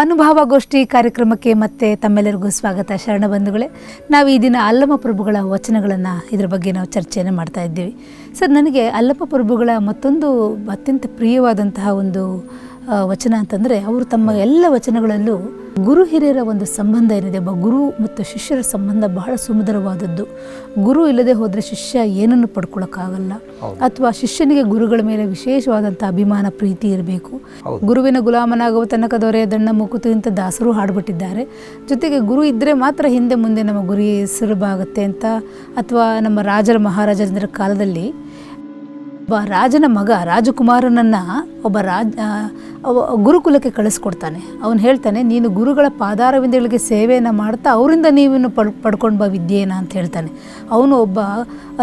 ಅನುಭವಗೋಷ್ಠಿ ಕಾರ್ಯಕ್ರಮಕ್ಕೆ ಮತ್ತೆ ತಮ್ಮೆಲ್ಲರಿಗೂ ಸ್ವಾಗತ. ಶರಣ ಬಂಧುಗಳೇ, ನಾವು ಈ ದಿನ ಅಲ್ಲಮ ಪ್ರಭುಗಳ ವಚನಗಳನ್ನು ಇದ್ರ ಬಗ್ಗೆ ನಾವು ಚರ್ಚೆಯನ್ನು ಮಾಡ್ತಾ ಇದ್ದೀವಿ. ಸರ್, ನನಗೆ ಅಲ್ಲಮ ಪ್ರಭುಗಳ ಮತ್ತೊಂದು ಅತ್ಯಂತ ಪ್ರಿಯವಾದಂತಹ ಒಂದು ವಚನ ಅಂತಂದರೆ ಅವರು ತಮ್ಮ ಎಲ್ಲ ವಚನಗಳಲ್ಲೂ ಗುರು ಹಿರಿಯರ ಒಂದು ಸಂಬಂಧ ಏನಿದೆ ಒಬ್ಬ ಗುರು ಮತ್ತು ಶಿಷ್ಯರ ಸಂಬಂಧ ಬಹಳ ಸುಮಧುರವಾದದ್ದು. ಗುರು ಇಲ್ಲದೆ ಹೋದರೆ ಶಿಷ್ಯ ಏನನ್ನು ಪಡ್ಕೊಳ್ಳೋಕ್ಕಾಗಲ್ಲ ಅಥವಾ ಶಿಷ್ಯನಿಗೆ ಗುರುಗಳ ಮೇಲೆ ವಿಶೇಷವಾದಂಥ ಅಭಿಮಾನ ಪ್ರೀತಿ ಇರಬೇಕು. ಗುರುವಿನ ಗುಲಾಮನಾಗುವ ತನಕ ದೊರೆಯ ದಣ್ಣ ಮುಕುತು ಇಂಥ ದಾಸರು ಹಾಡ್ಬಿಟ್ಟಿದ್ದಾರೆ. ಜೊತೆಗೆ ಗುರು ಇದ್ದರೆ ಮಾತ್ರ ಹಿಂದೆ ಮುಂದೆ ನಮ್ಮ ಗುರಿ ಸುಲಭಾಗುತ್ತೆ ಅಂತ ಅಥವಾ ನಮ್ಮ ರಾಜರ ಮಹಾರಾಜರ ಕಾಲದಲ್ಲಿ ಒಬ್ಬ ರಾಜನ ಮಗ ರಾಜಕುಮಾರನನ್ನು ಒಬ್ಬ ರಾಜ ಅವ ಗುರುಕುಲಕ್ಕೆ ಕಳಿಸ್ಕೊಡ್ತಾನೆ. ಅವನು ಹೇಳ್ತಾನೆ, ನೀನು ಗುರುಗಳ ಪಾದಾರವಿಂದಗಳಿಗೆ ಸೇವೆಯನ್ನು ಮಾಡ್ತಾ ಅವರಿಂದ ನೀವಿನ್ನು ಪಡ್, ಪಡ್ಕೊಂಡು ಬಾ ವಿದ್ಯೆನ ಅಂತ ಹೇಳ್ತಾನೆ. ಅವನು ಒಬ್ಬ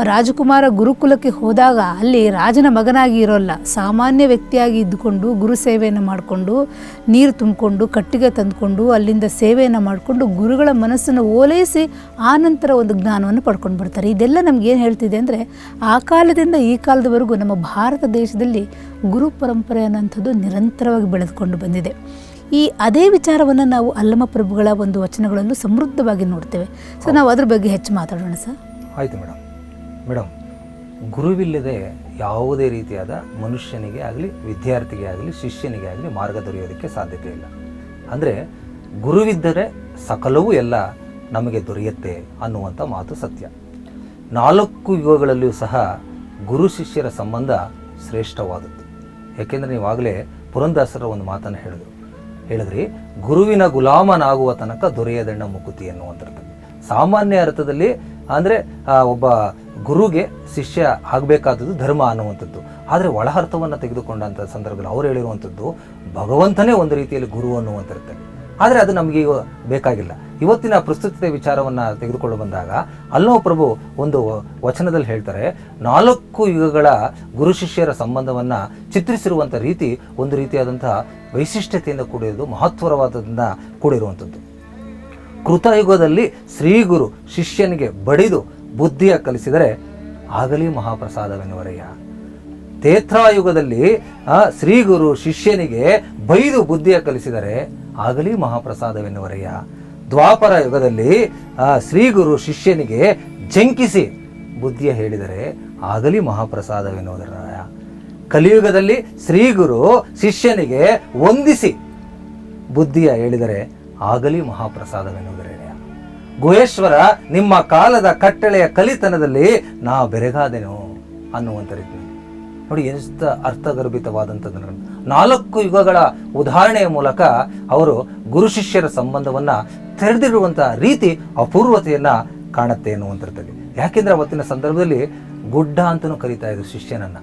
ರಾಜಕುಮಾರ ಗುರುಕುಲಕ್ಕೆ ಹೋದಾಗ ಅಲ್ಲಿ ರಾಜನ ಮಗನಾಗಿ ಇರೋಲ್ಲ. ಸಾಮಾನ್ಯ ವ್ಯಕ್ತಿಯಾಗಿ ಇದ್ದುಕೊಂಡು ಗುರು ಸೇವೆಯನ್ನು ಮಾಡಿಕೊಂಡು, ನೀರು ತುಂಬಿಕೊಂಡು, ಕಟ್ಟಿಗೆ ತಂದುಕೊಂಡು, ಅಲ್ಲಿಂದ ಸೇವೆಯನ್ನು ಮಾಡಿಕೊಂಡು ಗುರುಗಳ ಮನಸ್ಸನ್ನು ಓಲೈಸಿ ಆ ನಂತರ ಒಂದು ಜ್ಞಾನವನ್ನು ಪಡ್ಕೊಂಡು ಬರ್ತಾರೆ. ಇದೆಲ್ಲ ಏನು ಹೇಳ್ತಿದೆ ಅಂದರೆ, ಆ ಕಾಲದಿಂದ ಈ ಕಾಲದವರೆಗೂ ನಮ್ಮ ಭಾರತ ದೇಶದಲ್ಲಿ ಗುರು ಪರಂಪರೆ ಅನ್ನೋಂಥದ್ದು ನಿರಂತರವಾಗಿ ಬೆಳೆದುಕೊಂಡು ಬಂದಿದೆ. ಈ ಅದೇ ವಿಚಾರವನ್ನು ನಾವು ಅಲ್ಲಮ ಪ್ರಭುಗಳ ಒಂದು ವಚನಗಳಲ್ಲೂ ಸಮೃದ್ಧವಾಗಿ ನೋಡ್ತೇವೆ. ಸೊ ನಾವು ಅದ್ರ ಬಗ್ಗೆ ಹೆಚ್ಚು ಮಾತಾಡೋಣ ಸರ್. ಆಯಿತು ಮೇಡಮ್. ಮೇಡಮ್ ಗುರುವಿಲ್ಲದೆ ಯಾವುದೇ ರೀತಿಯಾದ ಮನುಷ್ಯನಿಗೆ ಆಗಲಿ ವಿದ್ಯಾರ್ಥಿಗೆ ಆಗಲಿ ಶಿಷ್ಯನಿಗೆ ಆಗಲಿ ಮಾರ್ಗ ದೊರೆಯೋದಕ್ಕೆ ಸಾಧ್ಯತೆ ಇಲ್ಲ. ಅಂದರೆ ಗುರುವಿದ್ದರೆ ಸಕಲವೂ ಎಲ್ಲ ನಮಗೆ ದೊರೆಯುತ್ತೆ ಅನ್ನುವಂಥ ಮಾತು ಸತ್ಯ. ನಾಲ್ಕು ಯುಗಗಳಲ್ಲಿಯೂ ಸಹ ಗುರು ಶಿಷ್ಯರ ಸಂಬಂಧ ಶ್ರೇಷ್ಠವಾದದ್ದು. ಯಾಕೆಂದರೆ ನೀವಾಗಲೇ ಪುರಂದಾಸರ ಒಂದು ಮಾತನ್ನು ಹೇಳಿದ್ರು. ಹೇಳಿದ್ರಿ, ಗುರುವಿನ ಗುಲಾಮನಾಗುವ ತನಕ ದೊರೆಯದಣ್ಣ ಮುಕುತಿ ಅನ್ನುವಂಥದ್ದು ಸಾಮಾನ್ಯ ಅರ್ಥದಲ್ಲಿ ಅಂದರೆ ಒಬ್ಬ ಗುರುಗೆ ಶಿಷ್ಯ ಆಗಬೇಕಾದದ್ದು ಧರ್ಮ ಅನ್ನುವಂಥದ್ದು. ಆದರೆ ಒಳ ಅರ್ಥವನ್ನು ತೆಗೆದುಕೊಂಡಂಥ ಸಂದರ್ಭದಲ್ಲಿ ಅವ್ರು ಹೇಳಿರುವಂಥದ್ದು, ಭಗವಂತನೇ ಒಂದು ರೀತಿಯಲ್ಲಿ ಗುರು ಅನ್ನುವಂಥದ್ದು ಆದರೆ ಅದು ನಮಗೆ ಬೇಕಾಗಿಲ್ಲ. ಇವತ್ತಿನ ಪ್ರಸ್ತುತತೆ ವಿಚಾರವನ್ನು ತೆಗೆದುಕೊಂಡು ಬಂದಾಗ ಅಲ್ಲೋ ಪ್ರಭು ಒಂದು ವಚನದಲ್ಲಿ ಹೇಳ್ತಾರೆ, ನಾಲ್ಕು ಯುಗಗಳ ಗುರು ಶಿಷ್ಯರ ಸಂಬಂಧವನ್ನು ಚಿತ್ರಿಸಿರುವಂಥ ರೀತಿ ಒಂದು ರೀತಿಯಾದಂಥ ವೈಶಿಷ್ಟ್ಯತೆಯಿಂದ ಕೂಡಿರೋದು ಮಹತ್ವರವಾದದಿಂದ ಕೂಡಿರುವಂಥದ್ದು. ಕೃತಯುಗದಲ್ಲಿ ಶ್ರೀಗುರು ಶಿಷ್ಯನಿಗೆ ಬಡಿದು ಬುದ್ಧಿಯ ಕಲಿಸಿದರೆ ಆಗಲಿ ಮಹಾಪ್ರಸಾದವೆನ್ನುವರಯ್ಯ. ತೇತ್ರಾಯುಗದಲ್ಲಿ ಶ್ರೀಗುರು ಶಿಷ್ಯನಿಗೆ ಬೈದು ಬುದ್ಧಿಯ ಕಲಿಸಿದರೆ ಆಗಲಿ ಮಹಾಪ್ರಸಾದವೆನ್ನುವರೆಯ ದ್ವಾಪರ ಯುಗದಲ್ಲಿ ಶ್ರೀಗುರು ಶಿಷ್ಯನಿಗೆ ಜಂಕಿಸಿ ಬುದ್ಧಿಯ ಹೇಳಿದರೆ ಆಗಲಿ ಮಹಾಪ್ರಸಾದವೆನ್ನುವುದರಯ್ಯ ಕಲಿಯುಗದಲ್ಲಿ ಶ್ರೀಗುರು ಶಿಷ್ಯನಿಗೆ ವಂದಿಸಿ ಬುದ್ಧಿಯ ಹೇಳಿದರೆ ಆಗಲಿ ಮಹಾಪ್ರಸಾದವೆನ್ನುವುದರಯ್ಯ ಗುಹೇಶ್ವರ, ನಿಮ್ಮ ಕಾಲದ ಕಟ್ಟಳೆಯ ಕಲಿತನದಲ್ಲಿ ನಾ ಬೆರಗಾದೆನು ಅನ್ನುವಂಥ ರೀತಿ ನೋಡಿ ಎಷ್ಟು ಅರ್ಥಗರ್ಭಿತವಾದಂಥದ್ದು ನಾಲ್ಕು ಯುಗಗಳ ಉದಾಹರಣೆಯ ಮೂಲಕ ಅವರು ಗುರು ಶಿಷ್ಯರ ಸಂಬಂಧವನ್ನ ತೆರೆದಿರುವಂಥ ರೀತಿ ಅಪೂರ್ವತೆಯನ್ನ ಕಾಣುತ್ತೆ ಎನ್ನುವಂಥದ್ದಲ್ಲಿ ಯಾಕೆಂದ್ರೆ ಅವತ್ತಿನ ಸಂದರ್ಭದಲ್ಲಿ ಗುಡ್ಡ ಅಂತಲೂ ಕರೀತಾ ಇದ್ರು ಶಿಷ್ಯನನ್ನ.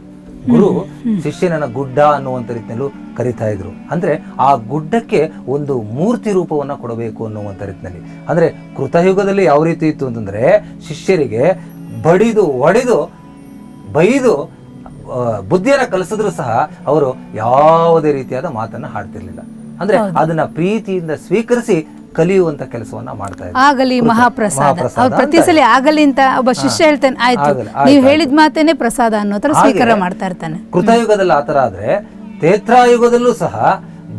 ಗುರು ಶಿಷ್ಯನನ್ನ ಗುಡ್ಡ ಅನ್ನುವಂಥ ರೀತಿಯಲ್ಲೂ ಕರಿತಾ ಇದ್ರು. ಅಂದ್ರೆ ಆ ಗುಡ್ಡಕ್ಕೆ ಒಂದು ಮೂರ್ತಿ ರೂಪವನ್ನ ಕೊಡಬೇಕು ಅನ್ನುವಂಥ ರೀತಿಯಲ್ಲಿ. ಅಂದ್ರೆ ಕೃತಯುಗದಲ್ಲಿ ಯಾವ ರೀತಿ ಇತ್ತು ಅಂತಂದ್ರೆ ಶಿಷ್ಯರಿಗೆ ಬಡಿದು ಒಡೆದು ಬೈದು ಬುದ್ಧಿಯನ್ನ ಕಲಿಸಿದ್ರು ಸಹ ಅವರು ಯಾವುದೇ ರೀತಿಯಾದ ಮಾತನ್ನ ಹಾಡ್ತಿರ್ಲಿಲ್ಲ. ಅಂದ್ರೆ ಅದನ್ನ ಪ್ರೀತಿಯಿಂದ ಸ್ವೀಕರಿಸಿ ಕಲಿಯುವಂತ ಕೆಲಸವನ್ನ ಮಾಡ್ತಾ ಇದ್ದಾರೆ ಆಗಲಿ ಮಹಾಪ್ರಸಾದ. ಅವ್ರು ಪ್ರತಿ ಸಲ ಆಗಲಿ ಅಂತ ಒಬ್ಬ ಶಿಷ್ಯ ಹೇಳ್ತಾನೆ ಆಯ್ತು. ನೀವು ಹೇಳಿದ ಮಾತೇನೆ ಪ್ರಸಾದ ಅನ್ನೋ ತರ ಸ್ವೀಕಾರ ಮಾಡ್ತಾ ಇರ್ತಾನೆ. ಕೃತಯುಗದಲ್ಲಿ ಆತರ ಆದ್ರೆ ತೇತ್ರಾಯುಗದಲ್ಲೂ ಸಹ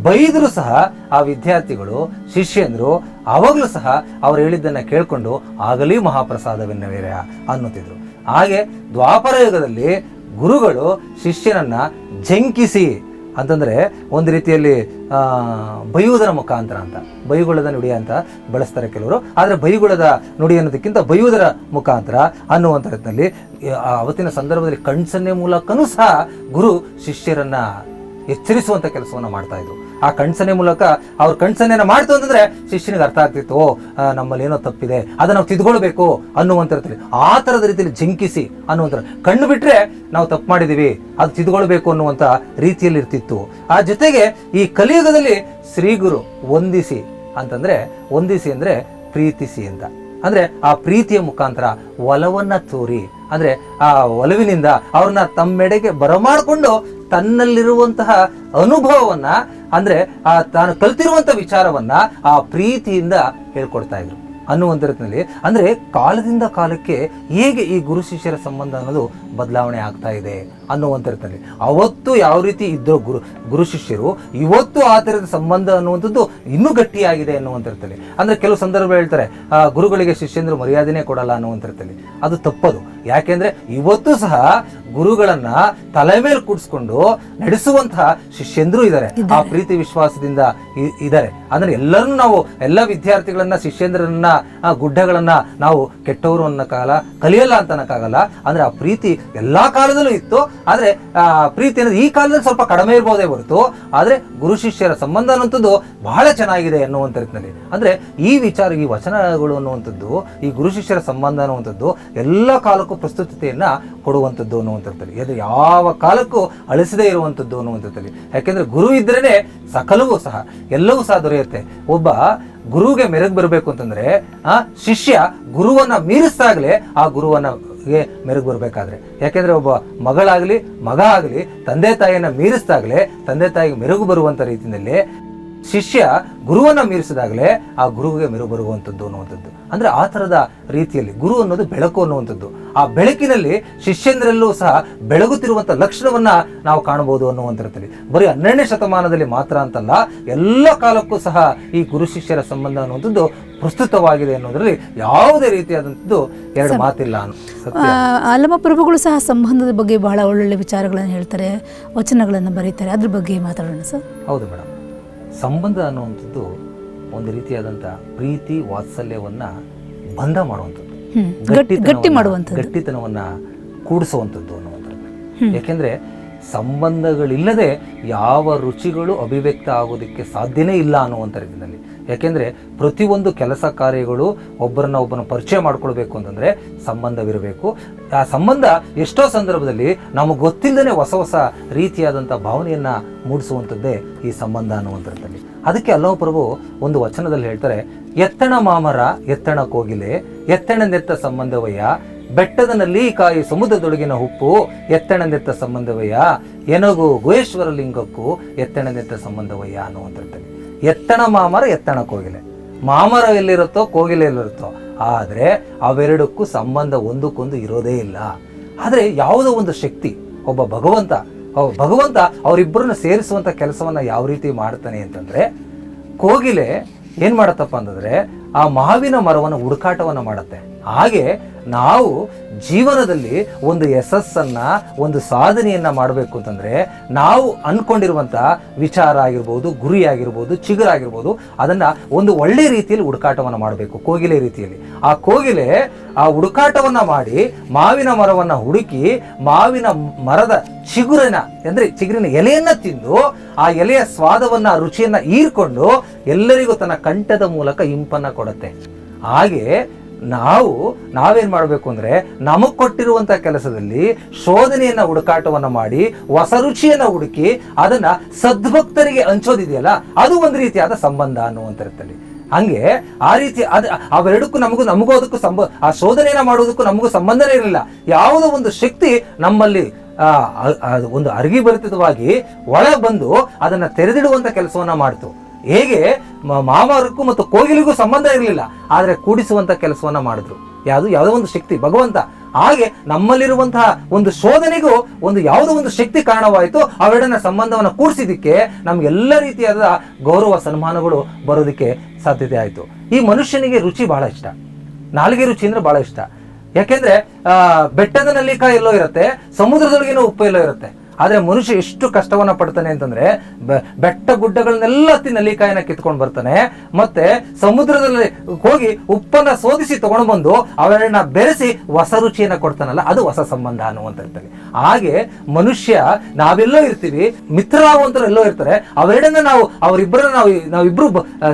ಬೈದ್ರು ಸಹ ಆ ವಿದ್ಯಾರ್ಥಿಗಳು ಶಿಷ್ಯಂದ್ರು ಅವಾಗಲೂ ಸಹ ಅವ್ರು ಹೇಳಿದ್ದನ್ನ ಕೇಳ್ಕೊಂಡು ಆಗಲಿ ಮಹಾಪ್ರಸಾದವೆನ್ನವೇರ ಅನ್ನುತ್ತಿದ್ರು. ಹಾಗೆ ದ್ವಾಪರ ಯುಗದಲ್ಲಿ ಗುರುಗಳು ಶಿಷ್ಯನನ್ನು ಜಂಕಿಸಿ ಅಂತಂದರೆ ಒಂದು ರೀತಿಯಲ್ಲಿ ಬೈಯುವುದರ ಮುಖಾಂತರ ಅಂತ. ಬೈಗುಳದ ನುಡಿ ಅಂತ ಬಳಸ್ತಾರೆ ಕೆಲವರು. ಆದರೆ ಬೈಗುಳದ ನುಡಿ ಅನ್ನೋದಕ್ಕಿಂತ ಬೈಯುವುದರ ಮುಖಾಂತರ ಅನ್ನುವಂಥ ರೀತಿಯಲ್ಲಿ ಅವತ್ತಿನ ಸಂದರ್ಭದಲ್ಲಿ ಕಣ್ಸನ್ನೆ ಮೂಲಕನೂ ಸಹ ಗುರು ಶಿಷ್ಯರನ್ನು ಎಚ್ಚರಿಸುವಂಥ ಕೆಲಸವನ್ನು ಮಾಡ್ತಾ ಇದ್ರು. ಆ ಕಣ್ಸನೆ ಮೂಲಕ ಅವ್ರ ಕಣ್ಸನೆಯನ್ನು ಮಾಡ್ತು ಅಂತಂದ್ರೆ ಶಿಷ್ಯನಿಗೆ ಅರ್ಥ ಆಗ್ತಿತ್ತು ನಮ್ಮಲ್ಲಿ ಏನೋ ತಪ್ಪಿದೆ, ಅದನ್ನ ನಾವು ತಿದ್ಕೊಳ್ಬೇಕು ಅನ್ನುವಂಥ ರೀತಿಯಲ್ಲಿ ಆ ಥರದ ರೀತಿಯಲ್ಲಿ ಜಂಕಿಸಿ ಅನ್ನುವಂಥ ಕಣ್ಣು ಬಿಟ್ರೆ ನಾವು ತಪ್ಪು ಮಾಡಿದೀವಿ, ಅದು ತಿದ್ಕೊಳ್ಬೇಕು ಅನ್ನುವಂಥ ರೀತಿಯಲ್ಲಿ ಇರ್ತಿತ್ತು. ಆ ಜೊತೆಗೆ ಈ ಕಲಿಯುಗದಲ್ಲಿ ಶ್ರೀಗುರು ವಂದಿಸಿ ಅಂತಂದ್ರೆ, ವಂದಿಸಿ ಅಂದ್ರೆ ಪ್ರೀತಿಸಿ ಅಂತ. ಅಂದ್ರೆ ಆ ಪ್ರೀತಿಯ ಮುಖಾಂತರ ಒಲವನ್ನು ತೋರಿ, ಅಂದ್ರೆ ಆ ಒಲವಿನಿಂದ ಅವ್ರನ್ನ ತಮ್ಮೆಡೆಗೆ ಬರಮಾಡಿಕೊಂಡು ತನ್ನಲ್ಲಿರುವಂತಹ ಅನುಭವವನ್ನ, ಅಂದ್ರೆ ಆ ತಾನು ಕಲ್ತಿರುವಂಥ ವಿಚಾರವನ್ನ ಆ ಪ್ರೀತಿಯಿಂದ ಹೇಳ್ಕೊಡ್ತಾ ಇದ್ರು. ರೀತಿಯಲ್ಲಿ ಅಂದ್ರೆ ಕಾಲದಿಂದ ಕಾಲಕ್ಕೆ ಹೇಗೆ ಈ ಗುರು ಶಿಷ್ಯರ ಸಂಬಂಧ ಅನ್ನೋದು ಬದಲಾವಣೆ ಆಗ್ತಾ ಇದೆ? ಅನ್ನುವಂಥ ಇರ್ತದೆ ಅವತ್ತು ಯಾವ ರೀತಿ ಇದ್ದೋ ಗುರು ಗುರು ಶಿಷ್ಯರು ಇವತ್ತು ಆ ಥರದ ಸಂಬಂಧ ಅನ್ನುವಂಥದ್ದು ಇನ್ನೂ ಗಟ್ಟಿಯಾಗಿದೆ ಅನ್ನುವಂಥ ಅಂದರೆ ಅಂದ್ರೆ ಕೆಲವು ಸಂದರ್ಭ ಹೇಳ್ತಾರೆ ಆ, ಗುರುಗಳಿಗೆ ಶಿಷ್ಯಂದ್ರು ಮರ್ಯಾದೆನೇ ಕೊಡಲ್ಲ ಅನ್ನುವಂಥ ಇರ್ತದೆ ಅದು ತಪ್ಪದು. ಯಾಕೆಂದ್ರೆ ಇವತ್ತು ಸಹ ಗುರುಗಳನ್ನ ತಲೆ ಮೇಲೆ ಕೂಡಿಸ್ಕೊಂಡು ನಡೆಸುವಂತಹ ಶಿಷ್ಯಂದ್ರು ಇದ್ದಾರೆ. ಆ ಪ್ರೀತಿ ವಿಶ್ವಾಸದಿಂದ ಇದ್ದಾರೆ. ಅಂದ್ರೆ ಎಲ್ಲರನ್ನೂ ನಾವು ಎಲ್ಲ ವಿದ್ಯಾರ್ಥಿಗಳನ್ನ ಶಿಷ್ಯಂದ್ರನ್ನ ಆ ಗುಡ್ಡಗಳನ್ನ ನಾವು ಕೆಟ್ಟವರು ಅನ್ನೋಕ್ಕಾಗಲ್ಲ ಕಾಲ ಕಲಿಯಲ್ಲ ಅಂತ ಅನ್ನೋಕ್ಕಾಗಲ್ಲ ಅಂದ್ರೆ ಆ ಪ್ರೀತಿ ಎಲ್ಲಾ ಕಾಲದಲ್ಲೂ ಇತ್ತು. ಆದ್ರೆ ಪ್ರೀತಿ ಅನ್ನೋದು ಈ ಕಾಲದಲ್ಲಿ ಸ್ವಲ್ಪ ಕಡಿಮೆ ಇರ್ಬೋದೇ ಹೊರತು, ಆದರೆ ಗುರು ಶಿಷ್ಯರ ಸಂಬಂಧ ಅನ್ನುವಂಥದ್ದು ಬಹಳ ಚೆನ್ನಾಗಿದೆ ಅನ್ನುವಂಥ ರೀತಿಯಲ್ಲಿ ಅಂದ್ರೆ ಈ ವಿಚಾರ, ಈ ವಚನಗಳು ಅನ್ನುವಂಥದ್ದು, ಈ ಗುರು ಶಿಷ್ಯರ ಸಂಬಂಧ ಅನ್ನುವಂಥದ್ದು ಎಲ್ಲ ಕಾಲಕ್ಕೂ ಪ್ರಸ್ತುತತೆಯನ್ನು ಕೊಡುವಂಥದ್ದು ಅನ್ನುವಂಥದ್ದಲ್ಲಿ ಅದು ಯಾವ ಕಾಲಕ್ಕೂ ಅಳಿಸದೇ ಇರುವಂಥದ್ದು ಅನ್ನುವಂಥದ್ದಲ್ಲಿ ಯಾಕೆಂದ್ರೆ ಗುರು ಇದ್ರೇನೆ ಸಕಲವೂ ಸಹ, ಎಲ್ಲವೂ ಸಹ ದೊರೆಯುತ್ತೆ. ಒಬ್ಬ ಗುರುಗೆ ಮೆರಗು ಬರಬೇಕು ಅಂತಂದ್ರೆ, ಆ, ಶಿಷ್ಯ ಗುರುವನ್ನ ಮೀರಿಸ್ದಾಗಲೇ ಆ ಗುರುವನ್ನ ಗೆ ಮೆರುಗು ಬರಬೇಕಾದ್ರೆ. ಯಾಕೆಂದ್ರೆ ಒಬ್ಬ ಮಗಳಾಗಲಿ, ಮಗ ಆಗಲಿ, ತಂದೆ ತಾಯಿಯನ್ನ ಮೀರಿಸಿದಾಗಲೇ ತಂದೆ ತಾಯಿಗೆ ಮೆರುಗು ಬರುವಂತ ರೀತಿಯಲ್ಲಿ ಶಿಷ್ಯ ಗುರುವನ್ನು ಮೀರಿಸಿದಾಗಲೇ ಆ ಗುರುವಿಗೆ ಮೆರು ಬರುವಂಥದ್ದು ಅನ್ನುವಂಥದ್ದು. ಅಂದ್ರೆ ಆ ಥರದ ರೀತಿಯಲ್ಲಿ ಗುರು ಅನ್ನೋದು ಬೆಳಕು ಅನ್ನುವಂಥದ್ದು. ಆ ಬೆಳಕಿನಲ್ಲಿ ಶಿಷ್ಯಂದ್ರಲ್ಲೂ ಸಹ ಬೆಳಗುತ್ತಿರುವಂಥ ಲಕ್ಷಣವನ್ನ ನಾವು ಕಾಣಬಹುದು ಅನ್ನುವಂಥದ್ದಲ್ಲಿ ಬರೀ ಹನ್ನೆರಡನೇ ಶತಮಾನದಲ್ಲಿ ಮಾತ್ರ ಅಂತಲ್ಲ ಎಲ್ಲ ಕಾಲಕ್ಕೂ ಸಹ ಈ ಗುರು ಶಿಷ್ಯರ ಸಂಬಂಧ ಅನ್ನುವಂಥದ್ದು ಪ್ರಸ್ತುತವಾಗಿದೆ ಅನ್ನೋದರಲ್ಲಿ ಯಾವುದೇ ರೀತಿಯಾದಂಥದ್ದು ಎರಡು ಮಾತಿಲ್ಲ ಅಲ್ಲಮ ಪ್ರಭುಗಳು ಸಹ ಸಂಬಂಧದ ಬಗ್ಗೆ ಬಹಳ ಒಳ್ಳೊಳ್ಳೆ ವಿಚಾರಗಳನ್ನು ಹೇಳ್ತಾರೆ ವಚನಗಳನ್ನು ಬರೀತಾರೆ. ಅದ್ರ ಬಗ್ಗೆ ಮಾತಾಡೋಣ ಸರ್. ಹೌದು ಮೇಡಮ್ ಸಂಬಂಧ ಅನ್ನುವಂಥದ್ದು ಒಂದು ರೀತಿಯಾದಂಥ ಪ್ರೀತಿ ವಾತ್ಸಲ್ಯವನ್ನ ಬಂಧ ಮಾಡುವಂಥದ್ದು. ಗಟ್ಟಿ ಮಾಡುವಂಥದ್ದು. ಗಟ್ಟಿತನವನ್ನ ಕೂಡಿಸುವಂಥದ್ದು ಅನ್ನುವಂಥದ್ದು. ಯಾಕೆಂದ್ರೆ ಸಂಬಂಧಗಳಿಲ್ಲದೆ ಯಾವ ರುಚಿಗಳು ಅಭಿವ್ಯಕ್ತ ಆಗೋದಕ್ಕೆ ಸಾಧ್ಯನೇ ಇಲ್ಲ ಅನ್ನುವಂಥ ರೀತಿಯಲ್ಲಿ. ಯಾಕೆಂದ್ರೆ ಪ್ರತಿಯೊಂದು ಕೆಲಸ ಕಾರ್ಯಗಳು ಒಬ್ಬರನ್ನ ಒಬ್ಬನ ಪರಿಚಯ ಮಾಡ್ಕೊಳ್ಬೇಕು ಅಂತಂದರೆ ಸಂಬಂಧವಿರಬೇಕು. ಆ ಸಂಬಂಧ ಎಷ್ಟೋ ಸಂದರ್ಭದಲ್ಲಿ ನಮಗೆ ಗೊತ್ತಿಲ್ಲದೇ ಹೊಸ ಹೊಸ ರೀತಿಯಾದಂಥ ಭಾವನೆಯನ್ನು ಮೂಡಿಸುವಂಥದ್ದೇ ಈ ಸಂಬಂಧ ಅನ್ನುವಂಥದ್ದಲ್ಲಿ ಅದಕ್ಕೆ ಅಲ್ಲೋ ಪ್ರಭು ಒಂದು ವಚನದಲ್ಲಿ ಹೇಳ್ತಾರೆ, ಎತ್ತಣ ಮಾಮರ, ಎತ್ತಣ ಕೋಗಿಲೆ ಎತ್ತಣನೆತ್ತ ಸಂಬಂಧವಯ್ಯ, ಬೆಟ್ಟದ ನಲ್ಲಿಕಾಯಿ ಸಮುದ್ರದೊಳಗಿನ ಉಪ್ಪು ಎತ್ತಣನೆತ್ತ ಸಂಬಂಧವಯ್ಯ, ಎನಗು ಗುಹೇಶ್ವರ ಲಿಂಗಕ್ಕೂ ಎತ್ತಣನೆತ್ತ ಸಂಬಂಧವಯ್ಯ ಅನ್ನುವಂಥದ್ದಲ್ಲಿ ಎತ್ತಣ ಮಾಮರ ಎತ್ತಣ ಕೋಗಿಲೆ. ಮಾಮರ ಎಲ್ಲಿರುತ್ತೋ ಕೋಗಿಲೆ ಎಲ್ಲಿರುತ್ತೋ, ಆದರೆ ಅವೆರಡಕ್ಕೂ ಸಂಬಂಧ ಒಂದಕ್ಕೊಂದು ಇರೋದೇ ಇಲ್ಲ. ಆದರೆ ಯಾವುದೋ ಒಂದು ಶಕ್ತಿ, ಒಬ್ಬ ಭಗವಂತ ಭಗವಂತ ಅವರಿಬ್ಬರನ್ನ ಸೇರಿಸುವಂಥ ಕೆಲಸವನ್ನು ಯಾವ ರೀತಿ ಮಾಡ್ತಾನೆ ಅಂತಂದರೆ, ಕೋಗಿಲೆ ಏನು ಮಾಡತ್ತಪ್ಪ ಅಂತಂದರೆ ಆ ಮಾವಿನ ಮರವನ್ನು ಹುಡುಕಾಟವನ್ನು ಮಾಡತ್ತೆ. ಹಾಗೆ ನಾವು ಜೀವನದಲ್ಲಿ ಒಂದು ಯಶಸ್ಸನ್ನು, ಒಂದು ಸಾಧನೆಯನ್ನು ಮಾಡಬೇಕು ಅಂತಂದ್ರೆ ನಾವು ಅಂದ್ಕೊಂಡಿರುವಂಥ ವಿಚಾರ ಆಗಿರ್ಬೋದು, ಗುರಿ ಆಗಿರ್ಬೋದು ಚಿಗುರಾಗಿರ್ಬೋದು ಅದನ್ನ ಒಂದು ಒಳ್ಳೆ ರೀತಿಯಲ್ಲಿ ಹುಡುಕಾಟವನ್ನ ಮಾಡಬೇಕು, ಕೋಗಿಲೆ ರೀತಿಯಲ್ಲಿ. ಆ ಕೋಗಿಲೆ ಆ ಹುಡುಕಾಟವನ್ನ ಮಾಡಿ ಮಾವಿನ ಮರವನ್ನ ಹುಡುಕಿ ಮಾವಿನ ಮರದ ಚಿಗುರಿನ, ಅಂದರೆ ಚಿಗುರಿನ ಎಲೆಯನ್ನ ತಿಂದು ಆ ಎಲೆಯ ಸ್ವಾದವನ್ನು, ರುಚಿಯನ್ನ ಈರ್ಕೊಂಡು ಎಲ್ಲರಿಗೂ ತನ್ನ ಕಂಠದ ಮೂಲಕ ಇಂಪನ್ನು ಕೊಡುತ್ತೆ. ಹಾಗೆ ನಾವು, ನಾವೇನು ಮಾಡಬೇಕು ಅಂದ್ರೆ ನಮಗೆ ಕೊಟ್ಟಿರುವಂತ ಕೆಲಸದಲ್ಲಿ ಶೋಧನೆಯನ್ನ ಹುಡುಕಾಟವನ್ನ ಮಾಡಿ, ಹೊಸ ರುಚಿಯನ್ನು ಹುಡುಕಿ, ಅದನ್ನ ಸದ್ಭಕ್ತರಿಗೆ ಹಂಚೋದಿದೆಯಲ್ಲ, ಅದು ಒಂದು ರೀತಿಯಾದ ಸಂಬಂಧ ಅನ್ನುವಂಥದ್ದಲ್ಲಿ ಹಂಗೆ ಆ ರೀತಿ ಅದು ಅವೆರಡಕ್ಕೂ ನಮಗೂ ನಮಗೂ ಅದಕ್ಕೂ ಸಂಬ, ಆ ಶೋಧನೆಯನ್ನ ಮಾಡೋದಕ್ಕೂ ನಮಗೂ ಸಂಬಂಧನೇ ಇರಲಿಲ್ಲ. ಯಾವುದೋ ಒಂದು ಶಕ್ತಿ ನಮ್ಮಲ್ಲಿ ಒಂದು ಅರಗಿ ಭರಿತವಾಗಿ ಒಳಗೆ ಬಂದು ಅದನ್ನ ತೆರೆದಿಡುವಂತ ಕೆಲಸವನ್ನ ಮಾಡ್ತು. ಹೇಗೆ ಮಾಮಾರಕ್ಕೂ ಮತ್ತು ಕೋಗಿಲಿಗೂ ಸಂಬಂಧ ಇರಲಿಲ್ಲ. ಆದ್ರೆ ಕೂಡಿಸುವಂತ ಕೆಲಸವನ್ನ ಮಾಡಿದ್ರು. ಯಾವುದು ಯಾವುದೋ ಒಂದು ಶಕ್ತಿ. ಭಗವಂತ ಹಾಗೆ ನಮ್ಮಲ್ಲಿರುವಂತಹ ಒಂದು ಶೋಧನೆಗೂ ಒಂದು ಯಾವುದೋ ಒಂದು ಶಕ್ತಿ ಕಾರಣವಾಯಿತು. ಅವೆರಡನ್ನ ಸಂಬಂಧವನ್ನ ಕೂಡಿಸಿದಕ್ಕೆ ನಮ್ಗೆಲ್ಲ ರೀತಿಯಾದ ಗೌರವ, ಸನ್ಮಾನಗಳು ಬರೋದಕ್ಕೆ ಸಾಧ್ಯತೆ ಆಯಿತು. ಈ ಮನುಷ್ಯನಿಗೆ ರುಚಿ ಬಹಳ ಇಷ್ಟ. ನಾಲಿಗೆ ರುಚಿ ಅಂದ್ರೆ ಬಹಳ ಇಷ್ಟ. ಯಾಕೆಂದ್ರೆ ಬೆಟ್ಟದ ನಲ್ಲಿಕಾಯಿ ಎಲ್ಲೋ ಇರುತ್ತೆ, ಸಮುದ್ರದೊಳಗಿನ ಉಪ್ಪು ಎಲ್ಲೋ ಇರುತ್ತೆ. ಆದ್ರೆ ಮನುಷ್ಯ ಎಷ್ಟು ಕಷ್ಟವನ್ನ ಪಡ್ತಾನೆ ಅಂತಂದ್ರೆ ಬೆಟ್ಟ ಗುಡ್ಡಗಳನ್ನೆಲ್ಲ ಹತ್ತಿ ನಲ್ಲಿಕಾಯಿನ ಕಿತ್ಕೊಂಡು ಬರ್ತಾನೆ. ಮತ್ತೆ ಸಮುದ್ರದಲ್ಲಿ ಹೋಗಿ ಉಪ್ಪನ್ನ ಶೋಧಿಸಿ ತಗೊಂಡು ಬಂದು ಅವೆರಡನ್ನ ಬೆರೆಸಿ ಹೊಸ ರುಚಿಯನ್ನ ಕೊಡ್ತಾನಲ್ಲ, ಅದು ಹೊಸ ಸಂಬಂಧ ಅನ್ನುವಂಥದ್ದಲ್ಲಿ ಹಾಗೆ ಮನುಷ್ಯ ನಾವೆಲ್ಲೋ ಇರ್ತೀವಿ ಮಿತ್ರರಾಗುವಂತರು ಎಲ್ಲೋ ಇರ್ತಾರೆ, ಅವೆರಡನ್ನ ನಾವು, ಅವರಿಬ್ಬರನ್ನ ನಾವು, ನಾವಿಬ್ರು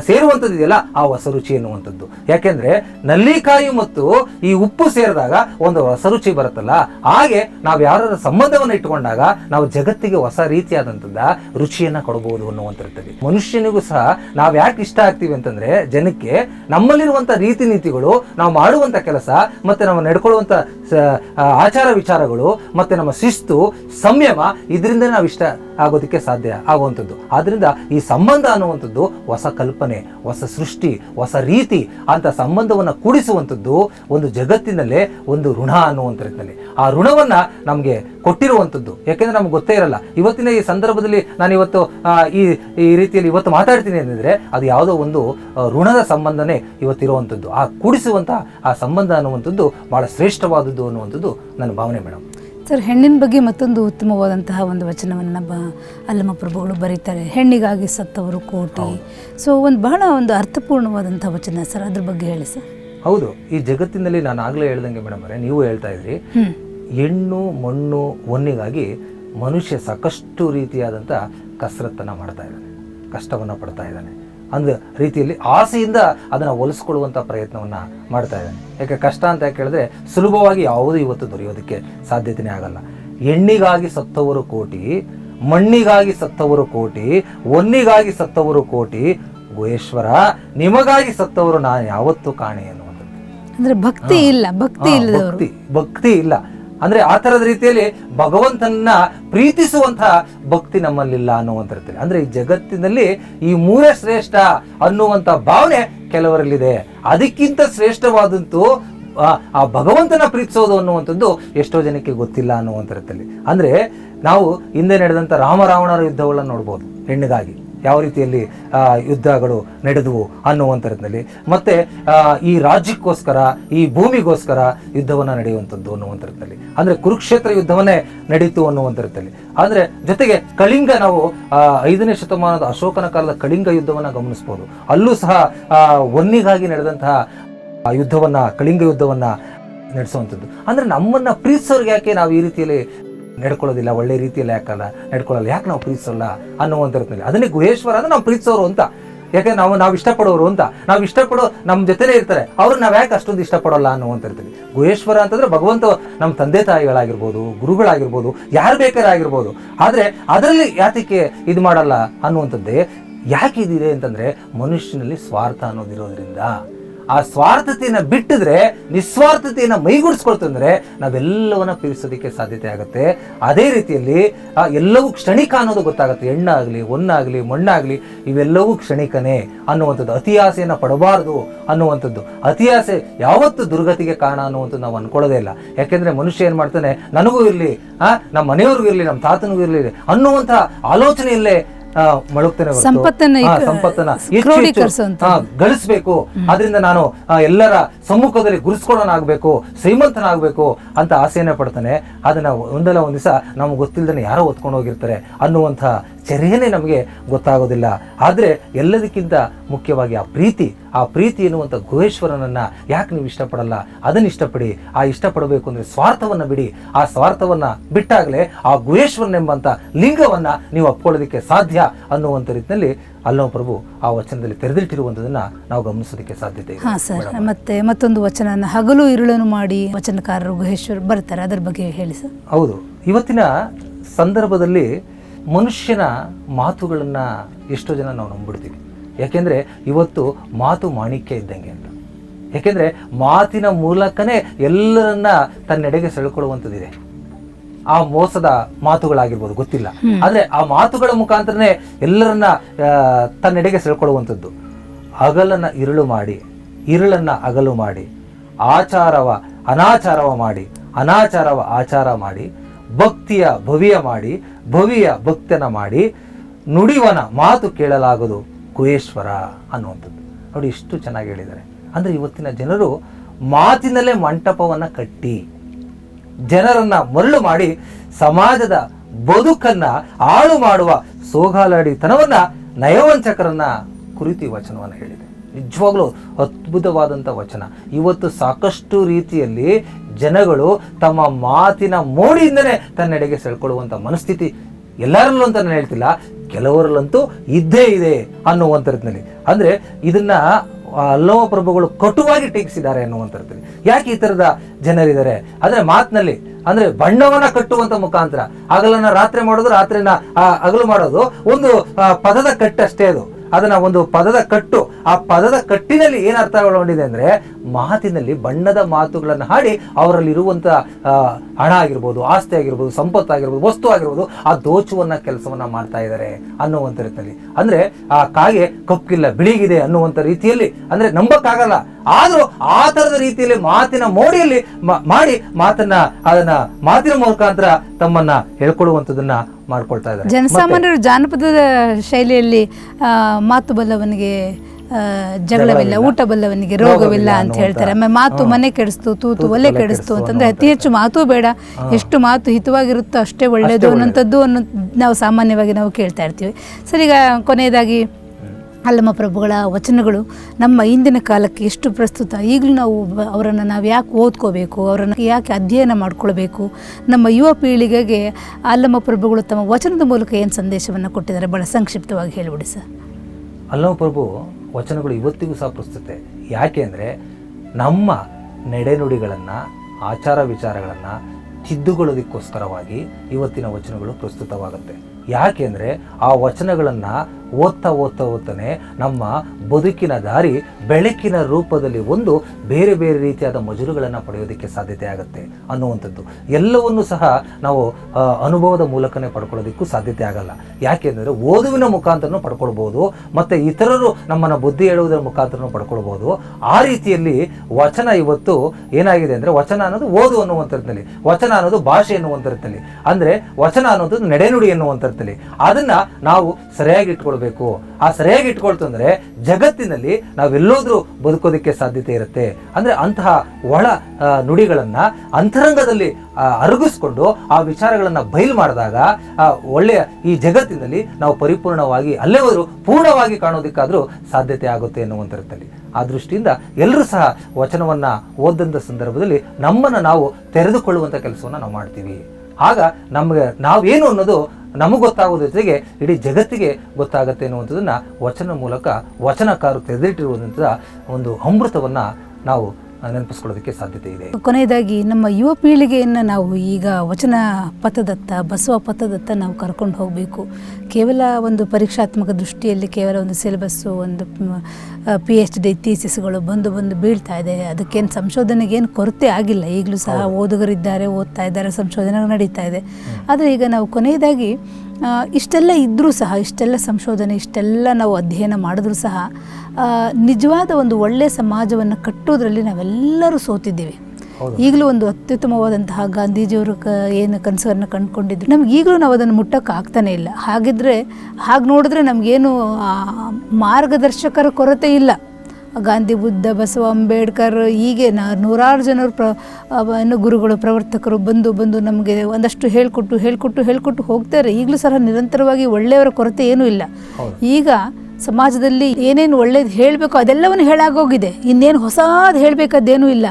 ಸೇರುವಂಥದ್ದು ಇದೆಯಲ್ಲ, ಆ ಹೊಸ ರುಚಿ ಎನ್ನುವಂಥದ್ದು ಯಾಕೆಂದ್ರೆ ನಲ್ಲಿಕಾಯಿ ಮತ್ತು ಈ ಉಪ್ಪು ಸೇರಿದಾಗ ಒಂದು ಹೊಸ ರುಚಿ ಬರುತ್ತಲ್ಲ. ಹಾಗೆ ನಾವು ಯಾರ ಸಂಬಂಧವನ್ನ ಇಟ್ಟುಕೊಂಡಾಗ ನಾವು ಜಗತ್ತಿಗೆ ಹೊಸ ರೀತಿಯಾದಂಥದ್ದ ರುಚಿಯನ್ನ ಕೊಡಬಹುದು ಅನ್ನುವಂಥದ್ದು ಮನುಷ್ಯನಿಗೂ ಸಹ ನಾವ್ ಯಾಕೆ ಇಷ್ಟ ಆಗ್ತೀವಿ ಅಂತಂದ್ರೆ ಜನಕ್ಕೆ ನಮ್ಮಲ್ಲಿರುವಂತ ರೀತಿ ನೀತಿಗಳು ನಾವು ಮಾಡುವಂತ ಕೆಲಸ ಮತ್ತೆ ನಾವು ನಡ್ಕೊಳ್ಳುವಂತ ಸ- ಆಚಾರ ವಿಚಾರಗಳು ಮತ್ತೆ ನಮ್ಮ ಶಿಸ್ತು, ಸಂಯಮ ಇದರಿಂದ ನಾವು ಇಷ್ಟ ಆಗೋದಕ್ಕೆ ಸಾಧ್ಯ ಆಗುವಂಥದ್ದು. ಆದ್ದರಿಂದ ಈ ಸಂಬಂಧ ಅನ್ನುವಂಥದ್ದು ಹೊಸ ಕಲ್ಪನೆ, ಹೊಸ ಸೃಷ್ಟಿ, ಹೊಸ ರೀತಿ ಅಂತ ಸಂಬಂಧವನ್ನು ಕೂಡಿಸುವಂಥದ್ದು ಒಂದು ಜಗತ್ತಿನಲ್ಲೇ ಒಂದು ಋಣ ಅನ್ನುವಂಥ ರೀತಿಯಲ್ಲಿ. ಆ ಋಣವನ್ನ ನಮಗೆ ಕೊಟ್ಟಿರುವಂಥದ್ದು. ಯಾಕೆಂದ್ರೆ ನಮ್ಗೆ ಗೊತ್ತೇ ಇರಲ್ಲ. ಇವತ್ತಿನ ಈ ಸಂದರ್ಭದಲ್ಲಿ ನಾನು ಇವತ್ತು ಈ ಈ ರೀತಿಯಲ್ಲಿ ಇವತ್ತು ಮಾತಾಡ್ತೀನಿ ಅಂದ್ರೆ ಅದು ಯಾವುದೋ ಒಂದು ಋಣದ ಸಂಬಂಧನೇ ಇವತ್ತಿರುವಂಥದ್ದು. ಆ ಕೂಡಿಸುವಂಥ ಆ ಸಂಬಂಧ ಅನ್ನುವಂಥದ್ದು ಬಹಳ ಶ್ರೇಷ್ಠವಾದದ್ದು ಅನ್ನುವಂಥದ್ದು ನನ್ನ ಭಾವನೆ ಮೇಡಮ್ ಸರ್ ಹೆಣ್ಣಿನ ಬಗ್ಗೆ ಮತ್ತೊಂದು ಉತ್ತಮವಾದಂತಹ ಒಂದು ವಚನವನ್ನು ಬ ಅಲ್ಲಮ ಪ್ರಭುಗಳು ಬರೀತಾರೆ. ಹೆಣ್ಣಿಗಾಗಿ ಸತ್ತವರು ಕೋಟಿ. ಸೊ ಒಂದು ಬಹಳ ಒಂದು ಅರ್ಥಪೂರ್ಣವಾದಂಥ ವಚನ ಸರ್ ಅದ್ರ ಬಗ್ಗೆ ಹೇಳಿ ಸರ್. ಹೌದು ಈ ಜಗತ್ತಿನಲ್ಲಿ ನಾನು ಆಗಲೇ ಹೇಳ್ದಂಗೆ ಮೇಡಮ್ ಅವರೇ ನೀವು ಹೇಳ್ತಾ ಇದ್ರಿ. ಹೆಣ್ಣು ಮಣ್ಣು ಒನ್ನಿಗಾಗಿ ಮನುಷ್ಯ ಸಾಕಷ್ಟು ರೀತಿಯಾದಂಥ ಕಸರತ್ತನ್ನು ಮಾಡ್ತಾ ಇದ್ದಾನೆ ಕಷ್ಟವನ್ನು ಪಡ್ತಾ ಇದ್ದಾನೆ. ಅಂದ ರೀತಿಯಲ್ಲಿ ಆಸೆಯಿಂದ ಅದನ್ನು ಹೊಲಿಸ್ಕೊಳ್ಳುವಂಥ ಪ್ರಯತ್ನವನ್ನು ಮಾಡ್ತಾ ಇದ್ದಾನೆ. ಯಾಕೆ ಕಷ್ಟ ಅಂತ ಯಾಕೆ ಹೇಳಿದ್ರೆ ಸುಲಭವಾಗಿ ಯಾವುದೂ ಇವತ್ತು ದೊರೆಯೋದಕ್ಕೆ ಸಾಧ್ಯತೆನೇ ಆಗಲ್ಲ. ಹೆಣ್ಣಿಗಾಗಿ ಸತ್ತವರು ಕೋಟಿ ಮಣ್ಣಿಗಾಗಿ ಸತ್ತವರು ಕೋಟಿ ಒನ್ನಿಗಾಗಿ ಸತ್ತವರು ಕೋಟಿ. ಗುಹೇಶ್ವರ ನಿಮಗಾಗಿ ಸತ್ತವರು ನಾನು ಯಾವತ್ತೂ ಕಾಣೆ ಅನ್ನುವಂಥದ್ದು. ಅಂದ್ರೆ ಭಕ್ತಿ ಇಲ್ಲ ಭಕ್ತಿ ಭಕ್ತಿ ಭಕ್ತಿ ಇಲ್ಲ. ಅಂದ್ರೆ ಆ ತರದ ರೀತಿಯಲ್ಲಿ ಭಗವಂತನನ್ನ ಪ್ರೀತಿಸುವಂತಹ ಭಕ್ತಿ ನಮ್ಮಲ್ಲಿಲ್ಲ ಅನ್ನುವಂಥ ರೀತಿಯಲ್ಲಿ ಅಂದ್ರೆ ಈ ಜಗತ್ತಿನಲ್ಲಿ ಈ ಮೂರೇ ಶ್ರೇಷ್ಠ ಅನ್ನುವಂತ ಭಾವನೆ ಕೆಲವರಲ್ಲಿದೆ. ಅದಕ್ಕಿಂತ ಶ್ರೇಷ್ಠವಾದಂತೂ, ಆ- ಭಗವಂತನ ಪ್ರೀತಿಸೋದು ಅನ್ನುವಂಥದ್ದು ಎಷ್ಟೋ ಜನಕ್ಕೆ ಗೊತ್ತಿಲ್ಲ ಅನ್ನುವಂಥ ರೀತಿಯಲ್ಲಿ ಅಂದ್ರೆ ನಾವು ಹಿಂದೆ ನಡೆದಂತ ರಾಮರಾವಣರ ಯುದ್ಧಗಳನ್ನು ನೋಡ್ಬೋದು, ಹೆಣ್ಣಿಗಾಗಿ. ಯಾವ ರೀತಿಯಲ್ಲಿ ಯುದ್ಧಗಳು ನಡೆದವು ಅನ್ನುವಂಥದ್ದಲ್ಲಿ ಮತ್ತೆ ಈ ರಾಜ್ಯಕ್ಕೋಸ್ಕರ, ಈ ಭೂಮಿಗೋಸ್ಕರ ಯುದ್ಧವನ್ನ ನಡೆಯುವಂಥದ್ದು ಅನ್ನುವಂಥದ್ದಲ್ಲಿ ಅಂದರೆ ಕುರುಕ್ಷೇತ್ರ ಯುದ್ಧವನ್ನೇ ನಡೀತು ಅನ್ನುವಂಥದ್ದಲ್ಲಿ ಆದರೆ ಜೊತೆಗೆ ಕಳಿಂಗ ನಾವು ಐದನೇ ಶತಮಾನದ ಅಶೋಕನ ಕಾಲದ ಕಳಿಂಗ ಯುದ್ಧವನ್ನ ಗಮನಿಸಬಹುದು ಅಲ್ಲೂ ಸಹ ಒನ್ನಿಗಾಗಿ ನಡೆದಂತಹ ಯುದ್ಧವನ್ನ, ಕಳಿಂಗ ಯುದ್ಧವನ್ನ ನಡೆಸುವಂಥದ್ದು ಅಂದ್ರೆ ನಮ್ಮನ್ನ ಪ್ರೀತಿಸೋರ್ಗೆ ಯಾಕೆ ನಾವು ಈ ರೀತಿಯಲ್ಲಿ ನಡ್ಕೊಳ್ಳೋದಿಲ್ಲ, ಒಳ್ಳೆ ರೀತಿಯಲ್ಲಿ ಯಾಕಲ್ಲ, ನಡ್ಕೊಳ್ಳಲ್ಲ, ಯಾಕೆ ನಾವು ಪ್ರೀತಿಸಲ್ಲ ಅನ್ನುವಂಥ ಇರ್ತದೆ ಅದನ್ನೇ ಗುಹೇಶ್ವರ ಅಂದ್ರೆ ನಾವು ಪ್ರೀತಿಸೋರು ಅಂತ. ಯಾಕೆ ನಾವು ನಾವು ಇಷ್ಟಪಡೋರು ಅಂತ. ನಾವು ಇಷ್ಟಪಡೋ, ನಮ್ಮ ಜೊತೆನೇ ಇರ್ತಾರೆ. ಅವ್ರು ನಾವು ಯಾಕೆ ಅಷ್ಟೊಂದು ಇಷ್ಟಪಡೋಲ್ಲ ಅನ್ನುವಂಥ ಇರ್ತೀವಿ ಗುಹೇಶ್ವರ ಅಂತಂದ್ರೆ ಭಗವಂತ ನಮ್ಮ ತಂದೆ ತಾಯಿಗಳಾಗಿರ್ಬೋದು, ಗುರುಗಳಾಗಿರ್ಬೋದು, ಯಾರು ಬೇಕಾದ್ರೆ ಆಗಿರ್ಬೋದು. ಆದರೆ ಅದರಲ್ಲಿ ಯಾತಕ್ಕೆ ಇದು ಮಾಡಲ್ಲ ಅನ್ನುವಂಥದ್ದೇ, ಯಾಕೆ ಇದಿದೆ ಅಂತಂದ್ರೆ ಮನುಷ್ಯನಲ್ಲಿ ಸ್ವಾರ್ಥ ಅನ್ನೋದಿರೋದ್ರಿಂದ. ಆ ಸ್ವಾರ್ಥತೆಯನ್ನು ಬಿಟ್ಟಿದ್ರೆ, ನಿಸ್ವಾರ್ಥತೆಯನ್ನು ಮೈಗೂಡಿಸ್ಕೊಳ್ತಂದ್ರೆ ನಾವೆಲ್ಲವನ್ನ ಪ್ರೀತಿಸೋದಕ್ಕೆ ಸಾಧ್ಯತೆ ಆಗುತ್ತೆ. ಅದೇ ರೀತಿಯಲ್ಲಿ ಎಲ್ಲವೂ ಕ್ಷಣಿಕ ಅನ್ನೋದು ಗೊತ್ತಾಗುತ್ತೆ. ಹೆಣ್ಣಾಗಲಿ ಒನ್ನಾಗಲಿ ಮಣ್ಣಾಗಲಿ, ಇವೆಲ್ಲವೂ ಕ್ಷಣಿಕನೇ ಅನ್ನುವಂಥದ್ದು. ಅತಿ ಆಸೆಯನ್ನು ಪಡಬಾರದು ಅನ್ನುವಂಥದ್ದು. ಅತಿ ಆಸೆ ಯಾವತ್ತು ದುರ್ಗತಿಗೆ ಕಾರಣ ಅನ್ನುವಂಥದ್ದು ನಾವು ಅನ್ಕೊಳ್ಳೋದೇ ಇಲ್ಲ. ಯಾಕೆಂದರೆ ಮನುಷ್ಯ ಏನು ಮಾಡ್ತಾನೆ, ನನಗೂ ಇರಲಿ ನಮ್ಮ ಮನೆಯವ್ರಿಗೂ ಇರಲಿ ನಮ್ಮ ತಾತನಿಗೂ ಇರಲಿ ಅನ್ನುವಂಥ ಆಲೋಚನೆಯಲ್ಲೇ ಮಳುಗ್ತಾನೆ ಸಂಪತ್ತನ್ನ ಗಳಿಸ್ಬೇಕು. ಅದರಿಂದ ನಾನು ಎಲ್ಲರ ಸಮ್ಮುಖದಲ್ಲಿ ಗುರುಸ್ಕೊಳ್ಳೋನಾಗಬೇಕು ಶ್ರೀಮಂತನಾಗಬೇಕು ಅಂತ ಆಸೆಯನ್ನೇ ಪಡ್ತಾನೆ. ಅದನ್ನ ಒಂದಲ್ಲ ಒಂದ್ ದಿವಸ ನಮ್ಗೆ ಗೊತ್ತಿಲ್ಲದನ್ನ ಯಾರೋ ಹೊತ್ಕೊಂಡು ಹೋಗಿರ್ತಾರೆ ಅನ್ನುವಂಥ ಚರ್ಯನೇ ನಮಗೆ ಗೊತ್ತಾಗೋದಿಲ್ಲ. ಆದರೆ ಎಲ್ಲದಕ್ಕಿಂತ ಮುಖ್ಯವಾಗಿ ಆ ಪ್ರೀತಿ ಆ ಪ್ರೀತಿ ಎನ್ನುವಂಥ ಗುಹೇಶ್ವರನನ್ನು ಯಾಕೆ ನೀವು ಇಷ್ಟಪಡಲ್ಲ? ಅದನ್ನು ಇಷ್ಟಪಡಿ. ಆ ಇಷ್ಟಪಡಬೇಕು ಅಂದರೆ ಸ್ವಾರ್ಥವನ್ನು ಬಿಡಿ. ಆ ಸ್ವಾರ್ಥವನ್ನು ಬಿಟ್ಟಾಗಲೇ ಆ ಗುಹೇಶ್ವರನೆಂಬಂತ ಲಿಂಗವನ್ನು ನೀವು ಅಪ್ಕೊಳ್ಳೋದಕ್ಕೆ ಸಾಧ್ಯ ಅನ್ನುವಂಥ ರೀತಿಯಲ್ಲಿ ಅಲ್ಲೋ ಪ್ರಭು ಆ ವಚನದಲ್ಲಿ ತೆರೆದಿಟ್ಟಿರುವಂಥದ್ದನ್ನು ನಾವು ಗಮನಿಸೋದಕ್ಕೆ ಸಾಧ್ಯತೆ ಇದೆ. ಹಾ ಸರ್ ಮತ್ತೆ ಮತ್ತೊಂದು ವಚನ ಹಗಲು ಇರುಳನ್ನು ಮಾಡಿ ವಚನಕಾರರು ಗುಹೇಶ್ವರ್ ಬರ್ತಾರೆ ಅದರ ಬಗ್ಗೆ ಹೇಳಿ ಸರ್. ಹೌದು. ಇವತ್ತಿನ ಸಂದರ್ಭದಲ್ಲಿ ಮನುಷ್ಯನ ಮಾತುಗಳನ್ನು ಎಷ್ಟೋ ಜನ ನಾವು ನಂಬಿಡ್ತೀವಿ ಯಾಕೆಂದ್ರೆ ಇವತ್ತು ಮಾತು ಮಾಣಿಕ್ಯ ಇದ್ದಂಗೆ ಅಂತ. ಯಾಕೆಂದ್ರೆ ಮಾತಿನ ಮೂಲಕನೇ ಎಲ್ಲರನ್ನ ತನ್ನೆಡೆಗೆ ಸೆಳ್ಕೊಳ್ಳುವಂಥದ್ದಿದೆ ಆ ಮೋಸದ ಮಾತುಗಳಾಗಿರ್ಬೋದು ಗೊತ್ತಿಲ್ಲ. ಆದರೆ ಆ ಮಾತುಗಳ ಮುಖಾಂತರನೇ ಎಲ್ಲರನ್ನ ತನ್ನೆಡೆಗೆ ಸೆಳ್ಕೊಳ್ಳುವಂಥದ್ದು ಹಗಲನ್ನ ಇರುಳು ಮಾಡಿ ಇರುಳನ್ನ ಅಗಲು ಮಾಡಿ ಆಚಾರವ ಅನಾಚಾರವ ಮಾಡಿ ಅನಾಚಾರವ ಆಚಾರ ಮಾಡಿ ಭಕ್ತಿಯ ಭವಿಯ ಮಾಡಿ, ಭವಿಯ ಭಕ್ತನ ಮಾಡಿ ನುಡಿವನ ಮಾತು ಕೇಳಲಾಗದು ಕುಹೇಶ್ವರ ಅನ್ನುವಂಥದ್ದು. ನೋಡಿ ಇಷ್ಟು ಚೆನ್ನಾಗಿ ಹೇಳಿದ್ದಾರೆ. ಅಂದ್ರೆ ಇವತ್ತಿನ ಜನರು ಮಾತಿನಲ್ಲೇ ಮಂಟಪವನ್ನು ಕಟ್ಟಿ, ಜನರನ್ನು ಮರಳು ಮಾಡಿ, ಸಮಾಜದ ಬದುಕನ್ನ ಹಾಳು ಮಾಡುವ ಸೋಗಾಲಾಡಿತನವನ್ನ ನಯವಂಚಕರನ್ನ ಕುರಿತು ವಚನವನ್ನು ಹೇಳಿದೆ. ನಿಜವಾಗ್ಲೂ ಅದ್ಭುತವಾದಂಥ ವಚನ. ಇವತ್ತು ಸಾಕಷ್ಟು ರೀತಿಯಲ್ಲಿ ಜನಗಳು ತಮ್ಮ ಮಾತಿನ ಮೋಡಿಯಿಂದನೇ ತನ್ನೆಡೆಗೆ ಸೆಳ್ಕೊಳ್ಳುವಂಥ ಮನಸ್ಥಿತಿ ಎಲ್ಲರಲ್ಲೂ ಅಂತ ನಾನು ಹೇಳ್ತಿಲ್ಲ, ಕೆಲವರಲ್ಲಂತೂ ಇದ್ದೇ ಇದೆ ಅನ್ನುವಂಥ ರೀತಿಯಲ್ಲಿ. ಅಂದ್ರೆ ಇದನ್ನ ಹಲವು ಪ್ರಭುಗಳು ಕಟುವಾಗಿ ಟೀಕಿಸಿದ್ದಾರೆ ಅನ್ನುವಂಥದ್ದಲ್ಲಿ ಯಾಕೆ ಈ ತರದ ಜನರಿದ್ದಾರೆ? ಅಂದರೆ ಮಾತಿನಲ್ಲಿ, ಅಂದ್ರೆ ಬಣ್ಣವನ್ನ ಕಟ್ಟುವಂಥ ಮುಖಾಂತರ. ಹಗಲನ್ನ ರಾತ್ರಿ ಮಾಡೋದು ರಾತ್ರಿನ ಹಗಲು ಮಾಡೋದು ಒಂದು ಪದದ ಕಟ್ಟಷ್ಟೇ ಅದು. ಅದನ್ನ ಒಂದು ಪದದ ಕಟ್ಟು, ಆ ಪದದ ಕಟ್ಟಿನಲ್ಲಿ ಏನು ಅರ್ಥ ಒಳಗೊಂಡಿದೆ ಅಂದ್ರೆ ಮಾತಿನಲ್ಲಿ ಬಣ್ಣದ ಮಾತುಗಳನ್ನು ಹಾಡಿ ಅವರಲ್ಲಿ ಇರುವಂತ ಆ, ಹಣ ಆಗಿರ್ಬೋದು ಆಸ್ತಿ ಆಗಿರ್ಬೋದು ಸಂಪತ್ತು ಆಗಿರ್ಬೋದು ವಸ್ತು ಆಗಿರ್ಬೋದು ಆ ದೋಚುವನ್ನ ಕೆಲಸವನ್ನ ಮಾಡ್ತಾ ಇದ್ದಾರೆ ಅನ್ನುವಂತ ರೀತಿಯಲ್ಲಿ. ಅಂದ್ರೆ ಆ ಕಾಗೆ ಕಪ್ಪಿಲ್ಲ ಬಿಳಿಗಿದೆ ಅನ್ನುವಂತ ರೀತಿಯಲ್ಲಿ ಅಂದ್ರೆ ನಂಬಕ್ಕಾಗಲ್ಲ. ಆದ್ರೂ ಆ ತರದ ರೀತಿಯಲ್ಲಿ ಮಾತಿನ ಮೋಡಿಯಲ್ಲಿ ಮಾಡಿ ಮಾತನ್ನ ಅದನ್ನ ಮಾತಿನ ಮುಖಾಂತರ ತಮ್ಮನ್ನ ಹೇಳ್ಕೊಡುವಂತದನ್ನ ಮಾಡ್ಕೊಳ್ತಾ ಇದ್ದಾರೆ. ಜನಸಾಮಾನ್ಯರು ಜಾನಪದ ಶೈಲಿಯಲ್ಲಿ ಮಾತು ಬಲ್ಲವನಿಗೆ ಜಗಳವಿಲ್ಲ ಊಟ ಬಲ್ಲವನಿಗೆ ರೋಗವಿಲ್ಲ ಅಂತ ಹೇಳ್ತಾರೆ. ಆಮೇಲೆ ಮಾತು ಮನೆ ಕೆಡಿಸ್ತು ತೂತು ಒಲೆ ಕೆಡಿಸ್ತು ಅಂತಂದ್ರೆ ಅತಿ ಹೆಚ್ಚು ಮಾತು ಬೇಡ. ಎಷ್ಟು ಮಾತು ಹಿತವಾಗಿರುತ್ತೋ ಅಷ್ಟೇ ಒಳ್ಳೆಯದು ಅನ್ನೋಂಥದ್ದು ಅನ್ನೋ ನಾವು ಸಾಮಾನ್ಯವಾಗಿ ನಾವು ಕೇಳ್ತಾ ಇರ್ತೀವಿ. ಸರ್ ಈಗ ಕೊನೆಯದಾಗಿ ಅಲ್ಲಮ ಪ್ರಭುಗಳ ವಚನಗಳು. ನಮ್ಮ ಇಂದಿನ ಕಾಲಕ್ಕೆ ಎಷ್ಟು ಪ್ರಸ್ತುತ? ಈಗಲೂ ನಾವು ಅವರನ್ನು ನಾವು ಯಾಕೆ ಓದ್ಕೋಬೇಕು? ಅವರನ್ನು ಯಾಕೆ ಅಧ್ಯಯನ ಮಾಡ್ಕೊಳ್ಬೇಕು? ನಮ್ಮ ಯುವ ಪೀಳಿಗೆಗೆ ಅಲ್ಲಮ ಪ್ರಭುಗಳು ತಮ್ಮ ವಚನದ ಮೂಲಕ ಏನು ಸಂದೇಶವನ್ನು ಕೊಟ್ಟಿದ್ದಾರೆ? ಭಾಳ ಸಂಕ್ಷಿಪ್ತವಾಗಿ ಹೇಳಿಬಿಡಿ ಸರ್. ಅಲ್ಲಮ್ಮ ಪ್ರಭು ವಚನಗಳು ಇವತ್ತಿಗೂ ಸಹ ಪ್ರಸ್ತುತ. ಯಾಕೆ ಅಂದರೆ ನಮ್ಮ ನಡೆನುಡಿಗಳನ್ನು, ಆಚಾರ ವಿಚಾರಗಳನ್ನು ತಿದ್ದುಕೊಳ್ಳೋದಕ್ಕೋಸ್ಕರವಾಗಿ ಇವತ್ತಿನ ವಚನಗಳು ಪ್ರಸ್ತುತವಾಗುತ್ತೆ. ಯಾಕೆಂದರೆ ಆ ವಚನಗಳನ್ನು ಓದ್ತಾ ಓದ್ತಾ ಓದ್ತಾನೆ ನಮ್ಮ ಬದುಕಿನ ದಾರಿ ಬೆಳಕಿನ ರೂಪದಲ್ಲಿ ಒಂದು ಬೇರೆ ಬೇರೆ ರೀತಿಯಾದ ಮಜುರುಗಳನ್ನು ಪಡೆಯೋದಕ್ಕೆ ಸಾಧ್ಯತೆ ಆಗುತ್ತೆ ಅನ್ನುವಂಥದ್ದು. ಎಲ್ಲವನ್ನು ಸಹ ನಾವು ಅನುಭವದ ಮೂಲಕನೇ ಪಡ್ಕೊಳ್ಳೋದಕ್ಕೂ ಸಾಧ್ಯತೆ ಆಗಲ್ಲ. ಯಾಕೆಂದರೆ ಓದುವಿನ ಮುಖಾಂತರನೂ ಪಡ್ಕೊಳ್ಬೋದು, ಮತ್ತು ಇತರರು ನಮ್ಮನ್ನು ಬುದ್ಧಿ ಹೇಳುವುದರ ಮುಖಾಂತರನೂ ಪಡ್ಕೊಳ್ಬೋದು. ಆ ರೀತಿಯಲ್ಲಿ ವಚನ ಇವತ್ತು ಏನಾಗಿದೆ ಅಂದರೆ ವಚನ ಅನ್ನೋದು ಓದು ಅನ್ನುವಂಥದ್ದಲ್ಲಿ ವಚನ ಅನ್ನೋದು ಭಾಷೆ ಎನ್ನುವಂಥದ್ದಲ್ಲಿ ಅಂದರೆ ವಚನ ಅನ್ನೋದು ನಡೆನುಡಿ ಎನ್ನುವಂಥದ್ದಲ್ಲಿ ಅದನ್ನ ನಾವು ಸರಿಯಾಗಿ ಇಟ್ಕೊಳ್ಬೇಕು. ಆ ಸರಿಯಾಗಿ ಇಟ್ಕೊಳ್ತು ಅಂದ್ರೆ ಜಗತ್ತಿನಲ್ಲಿ ನಾವೆಲ್ಲೋದ್ರೂ ಬದುಕೋದಕ್ಕೆ ಸಾಧ್ಯತೆ ಇರುತ್ತೆ. ಅಂದ್ರೆ ಅಂತಹ ಒಳ ನುಡಿಗಳನ್ನ ಅಂತರಂಗದಲ್ಲಿ ಅರಗಿಸ್ಕೊಂಡು ಆ ವಿಚಾರಗಳನ್ನ ಬಯಲು ಮಾಡಿದಾಗ ಒಳ್ಳೆಯ ಈ ಜಗತ್ತಿನಲ್ಲಿ ನಾವು ಪರಿಪೂರ್ಣವಾಗಿ ಅಲ್ಲೇವರು ಪೂರ್ಣವಾಗಿ ಕಾಣೋದಕ್ಕಾದರೂ ಸಾಧ್ಯತೆ ಆಗುತ್ತೆ ಎನ್ನುವಂಥದ್ದಲ್ಲಿ ಆ ದೃಷ್ಟಿಯಿಂದ ಎಲ್ಲರೂ ಸಹ ವಚನವನ್ನ ಓದಂಥ ಸಂದರ್ಭದಲ್ಲಿ ನಮ್ಮನ್ನು ನಾವು ತೆರೆದುಕೊಳ್ಳುವಂಥ ಕೆಲಸವನ್ನು ನಾವು ಮಾಡ್ತೀವಿ. ಆಗ ನಮಗೆ ನಾವೇನು ಅನ್ನೋದು ನಮಗೆ ಗೊತ್ತಾಗೋದ್ರ ಜೊತೆಗೆ ಇಡೀ ಜಗತ್ತಿಗೆ ಗೊತ್ತಾಗುತ್ತೆ ಅನ್ನುವಂಥದ್ದನ್ನು ವಚನ ಮೂಲಕ ವಚನಕಾರರು ತೆರೆದಿಟ್ಟಿರುವಂಥ ಒಂದು ಅಮೃತವನ್ನು ನಾವು ನೆನಪಿಸ್ಕೊಳ್ಳೋದಕ್ಕೆ ಸಾಧ್ಯತೆ ಇದೆ. ಕೊನೆಯದಾಗಿ ನಮ್ಮ ಯುವ ಪೀಳಿಗೆಯನ್ನು ನಾವು ಈಗ ವಚನ ಪಥದತ್ತ ಬಸವ ಪಥದತ್ತ ನಾವು ಕರ್ಕೊಂಡು ಹೋಗಬೇಕು. ಕೇವಲ ಒಂದು ಪರೀಕ್ಷಾತ್ಮಕ ದೃಷ್ಟಿಯಲ್ಲಿ ಕೇವಲ ಒಂದು ಸಿಲೆಬಸ್ಸು ಒಂದು ಪಿ ಎಚ್ ಡಿ ಥೀಸಿಸ್ಗಳು ಬಂದು ಬಂದು ಬೀಳ್ತಾ ಇದೆ. ಅದಕ್ಕೇನು ಸಂಶೋಧನೆಗೇನು ಕೊರತೆ ಆಗಿಲ್ಲ. ಈಗಲೂ ಸಹ ಓದುಗರಿದ್ದಾರೆ ಓದ್ತಾ ಇದ್ದಾರೆ ಸಂಶೋಧನೆ ನಡೀತಾ ಇದೆ. ಆದರೆ ಈಗ ನಾವು ಕೊನೆಯದಾಗಿ ಇಷ್ಟೆಲ್ಲ ಇದ್ದರೂ ಸಹ ಇಷ್ಟೆಲ್ಲ ಸಂಶೋಧನೆ ಇಷ್ಟೆಲ್ಲ ನಾವು ಅಧ್ಯಯನ ಮಾಡಿದ್ರೂ ಸಹ ನಿಜವಾದ ಒಂದು ಒಳ್ಳೆಯ ಸಮಾಜವನ್ನು ಕಟ್ಟೋದ್ರಲ್ಲಿ ನಾವೆಲ್ಲರೂ ಸೋತಿದ್ದೇವೆ. ಈಗಲೂ ಒಂದು ಅತ್ಯುತ್ತಮವಾದಂತಹ ಗಾಂಧೀಜಿಯವರು ಕ ಏನು ಕನಸನ್ನು ಕಂಡುಕೊಂಡಿದ್ರು. ನಮ್ಗೆ ಈಗಲೂ ನಾವು ಅದನ್ನು ಮುಟ್ಟಕ್ಕೆ ಆಗ್ತಾನೆ ಇಲ್ಲ. ಹಾಗಿದ್ರೆ ಹಾಗೆ ನೋಡಿದ್ರೆ ನಮಗೇನು ಮಾರ್ಗದರ್ಶಕರ ಕೊರತೆ ಇಲ್ಲ. ಗಾಂಧಿ ಬುದ್ಧ ಬಸವ ಅಂಬೇಡ್ಕರ್ ಹೀಗೆ ನಾ ನೂರಾರು ಜನರು ಪ್ರ ಏನು ಗುರುಗಳು ಪ್ರವರ್ತಕರು ಬಂದು ಬಂದು ನಮಗೆ ಒಂದಷ್ಟು ಹೇಳ್ಕೊಟ್ಟು ಹೇಳಿಕೊಟ್ಟು ಹೇಳ್ಕೊಟ್ಟು ಹೋಗ್ತಾರೆ. ಈಗಲೂ ಸಹ ನಿರಂತರವಾಗಿ ಒಳ್ಳೆಯವರ ಕೊರತೆ ಏನೂ ಇಲ್ಲ. ಈಗ ಸಮಾಜದಲ್ಲಿ ಏನೇನು ಒಳ್ಳೇದು ಹೇಳಬೇಕು ಅದೆಲ್ಲವನ್ನು ಹೇಳಾಗೋಗಿದೆ. ಇನ್ನೇನು ಹೊಸದು ಹೇಳಬೇಕಾದ್ದೇನೂ ಇಲ್ಲ.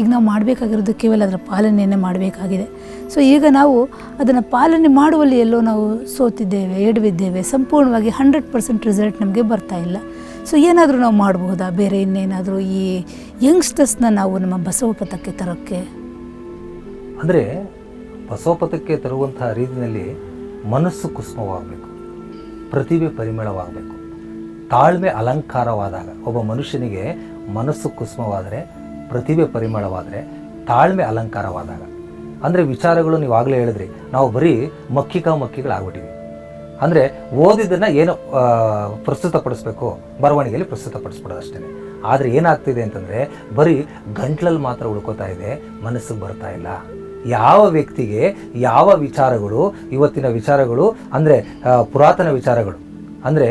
ಈಗ ನಾವು ಮಾಡಬೇಕಾಗಿರೋದು ಕೇವಲ ಅದರ ಪಾಲನೆಯನ್ನೇ ಮಾಡಬೇಕಾಗಿದೆ. ಸೊ ಈಗ ನಾವು ಅದನ್ನು ಪಾಲನೆ ಮಾಡುವಲ್ಲಿ ಎಲ್ಲೋ ನಾವು ಸೋತಿದ್ದೇವೆ ಎಡವಿದ್ದೇವೆ ಸಂಪೂರ್ಣವಾಗಿ ಹಂಡ್ರೆಡ್ ಪರ್ಸೆಂಟ್ ರಿಸಲ್ಟ್ ನಮಗೆ ಬರ್ತಾ ಇಲ್ಲ. ಸೊ ಏನಾದರೂ ನಾವು ಮಾಡ್ಬೋದಾ? ಬೇರೆ ಇನ್ನೇನಾದರೂ ಈ ಯಂಗ್ಸ್ಟರ್ಸ್ನ ನಾವು ನಮ್ಮ ಬಸವ ಪಥಕ್ಕೆ ತರೋಕ್ಕೆ? ಅಂದರೆ ಬಸವಪಥಕ್ಕೆ ತರುವಂತಹ ರೀತಿಯಲ್ಲಿ ಮನಸ್ಸು ಕುಸುಮವಾಗಬೇಕು, ಪ್ರತಿಭೆ ಪರಿಮಳವಾಗಬೇಕು. ತಾಳ್ಮೆ ಅಲಂಕಾರವಾದಾಗ ಒಬ್ಬ ಮನುಷ್ಯನಿಗೆ ಮನಸ್ಸು ಕುಸುಮವಾದರೆ, ಪ್ರತಿಭೆ ಪರಿಮಳವಾದರೆ, ತಾಳ್ಮೆ ಅಲಂಕಾರವಾದಾಗ. ಅಂದರೆ ವಿಚಾರಗಳು ನೀವು ಆಗಲೇ ಹೇಳಿದ್ರಿ, ನಾವು ಬರೀ ಮಕ್ಕಿಕ ಮಕ್ಕಿಗಳಾಗ್ಬಿಟ್ಟಿವಿ. ಅಂದರೆ ಓದಿದ್ದನ್ನು ಏನು ಪ್ರಸ್ತುತಪಡಿಸ್ಬೇಕು, ಬರವಣಿಗೆಯಲ್ಲಿ ಪ್ರಸ್ತುತಪಡಿಸ್ಬಿಡೋದು ಅಷ್ಟೇ. ಆದರೆ ಏನಾಗ್ತಿದೆ ಅಂತಂದರೆ, ಬರೀ ಗಂಟ್ಲಲ್ಲಿ ಮಾತ್ರ ಉಳ್ಕೋತಾ ಇದೆ, ಮನಸ್ಸಿಗೆ ಬರ್ತಾ ಇಲ್ಲ. ಯಾವ ವ್ಯಕ್ತಿಗೆ ಯಾವ ವಿಚಾರಗಳು, ಇವತ್ತಿನ ವಿಚಾರಗಳು, ಅಂದರೆ ಪುರಾತನ ವಿಚಾರಗಳು, ಅಂದರೆ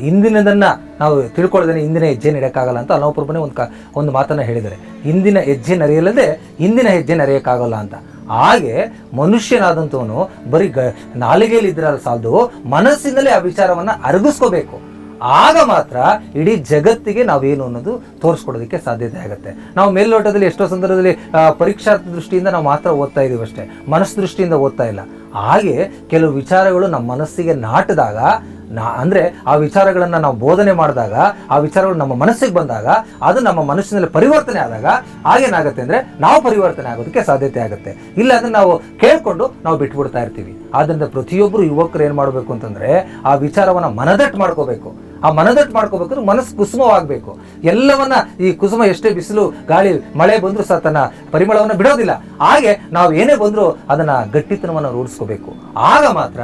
ಇಂದಿನದನ್ನು ನಾವು ತಿಳ್ಕೊಳ್ಳೋದೇ ಇಂದಿನ ಹೆಜ್ಜೆ ನಡೆಯೋಕ್ಕಾಗಲ್ಲ ಅಂತ ಅಲ್ಲೊಬ್ಬನೇ ಒಂದು ಕ ಒಂದು ಮಾತನ್ನು ಹೇಳಿದ್ದಾರೆ. ಇಂದಿನ ಹೆಜ್ಜೆ ನರೆಯಲ್ಲದೆ ಇಂದಿನ ಹೆಜ್ಜೆ ನರೆಯೋಕ್ಕಾಗಲ್ಲ ಅಂತ. ಹಾಗೆ ಮನುಷ್ಯನಾದಂಥವನು ಬರೀ ಗ ನಾಲಿಗೆಯಲ್ಲಿ ಇದ್ದರೆ ಸಾಲದು ಮನಸ್ಸಿನಲ್ಲೇ ಆ ವಿಚಾರವನ್ನು ಅರಗಿಸ್ಕೋಬೇಕು. ಆಗ ಮಾತ್ರ ಇಡೀ ಜಗತ್ತಿಗೆ ನಾವೇನು ಅನ್ನೋದು ತೋರಿಸ್ಕೊಡೋದಕ್ಕೆ ಸಾಧ್ಯತೆ ಆಗುತ್ತೆ. ನಾವು ಮೇಲ್ನೋಟದಲ್ಲಿ ಎಷ್ಟೋ ಸಂದರ್ಭದಲ್ಲಿ ಆ, ಪರೀಕ್ಷಾರ್ಥ ದೃಷ್ಟಿಯಿಂದ ನಾವು ಮಾತ್ರ ಓದ್ತಾ ಇದ್ದೀವಿ ಅಷ್ಟೇ. ಮನಸ್ಸು ದೃಷ್ಟಿಯಿಂದ ಓದ್ತಾ ಇಲ್ಲ. ಹಾಗೆ ಕೆಲವು ವಿಚಾರಗಳು ನಮ್ಮ ಮನಸ್ಸಿಗೆ ನಾಟಿದಾಗ ನಾ ಅಂದರೆ ಆ ವಿಚಾರಗಳನ್ನು ನಾವು ಬೋಧನೆ ಮಾಡಿದಾಗ, ಆ ವಿಚಾರಗಳು ನಮ್ಮ ಮನಸ್ಸಿಗೆ ಬಂದಾಗ, ಅದು ನಮ್ಮ ಮನಸ್ಸಿನಲ್ಲಿ ಪರಿವರ್ತನೆ ಆದಾಗ ಆಗೇನಾಗುತ್ತೆ ಅಂದರೆ ನಾವು ಪರಿವರ್ತನೆ ಆಗೋದಕ್ಕೆ ಸಾಧ್ಯತೆ ಆಗುತ್ತೆ. ಇಲ್ಲ ಅಂದ್ರೆ ನಾವು ಕೇಳಿಕೊಂಡು ನಾವು ಬಿಟ್ಬಿಡ್ತಾ ಇರ್ತೀವಿ. ಆದ್ದರಿಂದ ಪ್ರತಿಯೊಬ್ಬರು ಯುವಕರು ಏನು ಮಾಡಬೇಕು ಅಂತಂದರೆ ಆ ವಿಚಾರವನ್ನು ಮನದಟ್ಟು ಮಾಡ್ಕೋಬೇಕು. ಆ ಮನದಟ್ಟು ಮಾಡ್ಕೋಬೇಕಾದ್ರೆ ಮನಸ್ಸು ಕುಸುಮವಾಗಬೇಕು. ಎಲ್ಲವನ್ನ ಈ ಕುಸುಮ ಎಷ್ಟೇ ಬಿಸಿಲು, ಗಾಳಿ, ಮಳೆ ಬಂದರೂ ಸಹ ತನ್ನ ಪರಿಮಳವನ್ನು ಬಿಡೋದಿಲ್ಲ. ಹಾಗೆ ನಾವು ಏನೇ ಬಂದರೂ ಅದನ್ನ ಗಟ್ಟಿತನವನ್ನು ರೂಢಿಸ್ಕೋಬೇಕು. ಆಗ ಮಾತ್ರ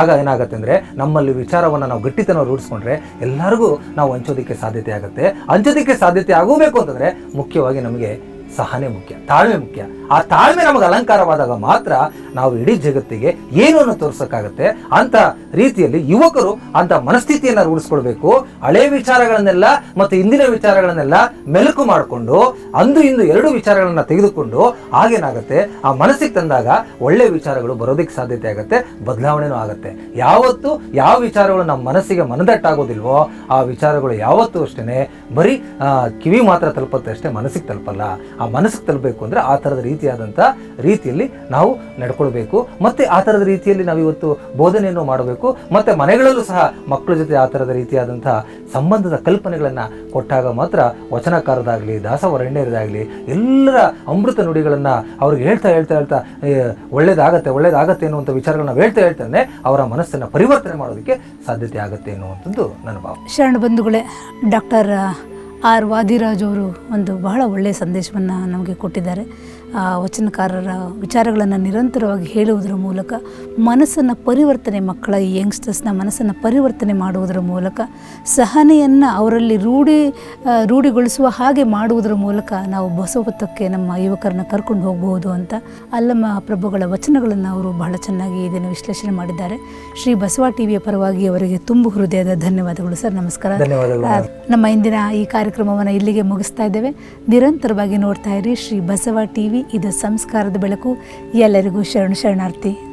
ಆಗ ಏನಾಗುತ್ತೆ ಅಂದರೆ ನಮ್ಮಲ್ಲಿ ವಿಚಾರವನ್ನು ನಾವು ಗಟ್ಟಿತನ ರೂಢಿಸ್ಕೊಂಡ್ರೆ ಎಲ್ಲರಿಗೂ ನಾವು ಹಂಚೋದಕ್ಕೆ ಸಾಧ್ಯತೆ ಆಗುತ್ತೆ. ಹಂಚೋದಕ್ಕೆ ಸಾಧ್ಯತೆ ಆಗಬೇಕು ಅಂತಂದರೆ ಮುಖ್ಯವಾಗಿ ನಮಗೆ ಸಹನೆ ಮುಖ್ಯ, ತಾಳ್ಮೆ ಮುಖ್ಯ. ಆ ತಾಳ್ಮೆ ನಮಗೆ ಅಲಂಕಾರವಾದಾಗ ಮಾತ್ರ ನಾವು ಇಡೀ ಜಗತ್ತಿಗೆ ಏನನ್ನು ತೋರ್ಸಕ್ಕಾಗತ್ತೆ ಅಂತ ರೀತಿಯಲ್ಲಿ ಯುವಕರು ಅಂತ ಮನಸ್ಥಿತಿಯನ್ನ ರೂಢಿಸ್ಕೊಳ್ಬೇಕು. ಹಳೆ ವಿಚಾರಗಳನ್ನೆಲ್ಲ ಮತ್ತು ಇಂದಿನ ವಿಚಾರಗಳನ್ನೆಲ್ಲ ಮೆಲುಕು ಮಾಡಿಕೊಂಡು, ಅಂದು ಇಂದು ಎರಡು ವಿಚಾರಗಳನ್ನ ತೆಗೆದುಕೊಂಡು ಆಗೇನಾಗುತ್ತೆ ಆ ಮನಸ್ಸಿಗೆ ತಂದಾಗ ಒಳ್ಳೆ ವಿಚಾರಗಳು ಬರೋದಕ್ಕೆ ಸಾಧ್ಯತೆ ಆಗುತ್ತೆ, ಬದಲಾವಣೆನೂ ಆಗುತ್ತೆ. ಯಾವತ್ತು ಯಾವ ವಿಚಾರಗಳು ನಮ್ಮ ಮನಸ್ಸಿಗೆ ಮನದಟ್ಟಾಗೋದಿಲ್ವೋ, ಆ ವಿಚಾರಗಳು ಯಾವತ್ತೂ ಅಷ್ಟೇ ಬರೀ ಕಿವಿ ಮಾತ್ರ ತಲುಪತ್ತೆ ಅಷ್ಟೇ ಮನಸ್ಸಿಗೆ ತಲುಪಲ್ಲ. ಆ ಮನಸ್ಸಿಗೆ ತಲುಪಬೇಕು ಅಂದ್ರೆ ಆ ಥರದ ರೀತಿಯಾದಂಥ ರೀತಿಯಲ್ಲಿ ನಾವು ನಡ್ಕೊಳ್ಬೇಕು. ಮತ್ತು ಆ ಥರದ ರೀತಿಯಲ್ಲಿ ನಾವು ಇವತ್ತು ಬೋಧನೆಯನ್ನು ಮಾಡಬೇಕು. ಮತ್ತು ಮನೆಗಳಲ್ಲೂ ಸಹ ಮಕ್ಕಳ ಜೊತೆ ಆ ಥರದ ರೀತಿಯಾದಂಥ ಸಂಬಂಧದ ಕಲ್ಪನೆಗಳನ್ನು ಕೊಟ್ಟಾಗ ಮಾತ್ರ ವಚನಕಾರದಾಗಲಿ ದಾಸವರಣ್ಯರದಾಗಲಿ ಎಲ್ಲರ ಅಮೃತ ನುಡಿಗಳನ್ನು ಅವ್ರಿಗೆ ಹೇಳ್ತಾ ಹೇಳ್ತಾ ಹೇಳ್ತಾ ಒಳ್ಳೇದಾಗತ್ತೆ ಒಳ್ಳೇದಾಗತ್ತೆ ಅನ್ನುವಂಥ ವಿಚಾರಗಳನ್ನ ಹೇಳ್ತಾ ಹೇಳ್ತಾನೆ ಅವರ ಮನಸ್ಸನ್ನು ಪರಿವರ್ತನೆ ಮಾಡೋದಕ್ಕೆ ಸಾಧ್ಯತೆ ಆಗುತ್ತೆ ಅನ್ನುವಂಥದ್ದು ನನ್ನ ಭಾವ ಶರಣ ಬಂಧುಗಳೇ, ಡಾಕ್ಟರ್ ಆರ್ ವಾದಿರಾಜ್ ಅವರು ಒಂದು ಬಹಳ ಒಳ್ಳೆಯ ಸಂದೇಶವನ್ನು ನಮಗೆ ಕೊಟ್ಟಿದ್ದಾರೆ. ಆ ವಚನಕಾರರ ವಿಚಾರಗಳನ್ನು ನಿರಂತರವಾಗಿ ಹೇಳುವುದರ ಮೂಲಕ ಮನಸ್ಸನ್ನು ಪರಿವರ್ತನೆ ಮಕ್ಕಳ ಈ ಯಂಗ್ಸ್ಟರ್ಸ್ನ ಮನಸ್ಸನ್ನು ಪರಿವರ್ತನೆ ಮಾಡುವುದರ ಮೂಲಕ ಸಹನೆಯನ್ನು ಅವರಲ್ಲಿ ರೂಢಿ ರೂಢಿಗೊಳಿಸುವ ಹಾಗೆ ಮಾಡುವುದರ ಮೂಲಕ ನಾವು ಬಸವತಕ್ಕೆ ನಮ್ಮ ಯುವಕರನ್ನ ಕರ್ಕೊಂಡು ಹೋಗಬಹುದು ಅಂತ ಅಲ್ಲಮ್ಮ ಪ್ರಭುಗಳ ವಚನಗಳನ್ನು ಅವರು ಬಹಳ ಚೆನ್ನಾಗಿ ಇದನ್ನು ವಿಶ್ಲೇಷಣೆ ಮಾಡಿದ್ದಾರೆ. ಶ್ರೀ ಬಸವ ಟಿವಿಯ ಪರವಾಗಿ ಅವರಿಗೆ ತುಂಬು ಹೃದಯದ ಧನ್ಯವಾದಗಳು ಸರ್. ನಮಸ್ಕಾರ. ನಮ್ಮ ಇಂದಿನ ಈ ಕಾರ್ಯಕ್ರಮವನ್ನು ಇಲ್ಲಿಗೆ ಮುಗಿಸ್ತಾ ಇದ್ದೇವೆ. ನಿರಂತರವಾಗಿ ನೋಡ್ತಾ ಇರಿ ಶ್ರೀ ಬಸವ ಟಿವಿ. ಇದು ಸಂಸ್ಕಾರದ ಬೆಳಕು. ಎಲ್ಲರಿಗೂ ಶರಣ ಶರಣಾರ್ಥಿ.